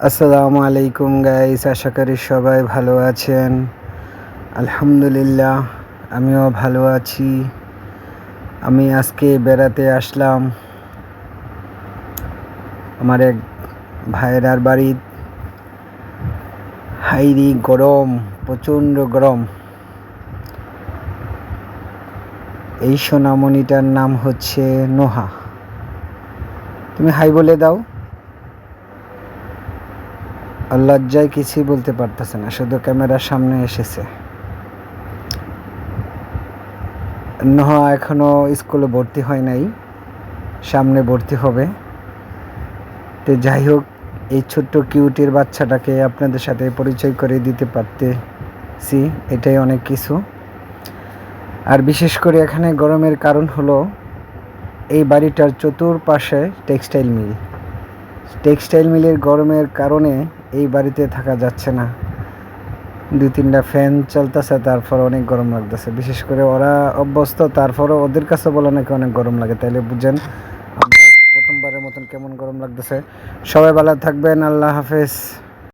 আসসালামু আলাইকুম গাইস আশা করি সবাই ভালো আছেন। আলহামদুলিল্লাহ, আমিও ভালো আছি। আমি আজকে বেড়াতে আসলাম। আমার এক ভাইরার বাড়ি। হাইরি গরম, প্রচণ্ড গরম। এই সোনামণিটার নাম হচ্ছে নোহা। তুমি হাই বলে দাও। লজ্জায় কিছুই বলতে পারতেছে না, শুধু ক্যামেরার সামনে এসেছে। নহা এখনও স্কুলে ভর্তি হয় নাই, সামনে ভর্তি হবে। তো যাই হোক, এই ছোট্ট কিউটির বাচ্চাটাকে আপনাদের সাথে পরিচয় করে দিতে পারতেছি, এটাই অনেক কিছু। আর বিশেষ করে এখানে গরমের কারণ হলো, এই বাড়িটার চতুর্পাশে টেক্সটাইল মিল। টেক্সটাইল মিলের গরমের কারণে এই বাড়িতে থাকা যাচ্ছে না। দুই তিনটা ফ্যান চলতেছে তারপর অনেক গরম লাগতেছে। বিশেষ করে ওরা অভ্যস্ত, তারপরও ওদের কাছে বলে নাকি অনেক গরম লাগে। তাইলে বুঝেন আমরা প্রথমবারের মতন কেমন গরম লাগতেছে। সবাই ভালো থাকবেন, আল্লাহ হাফেজ।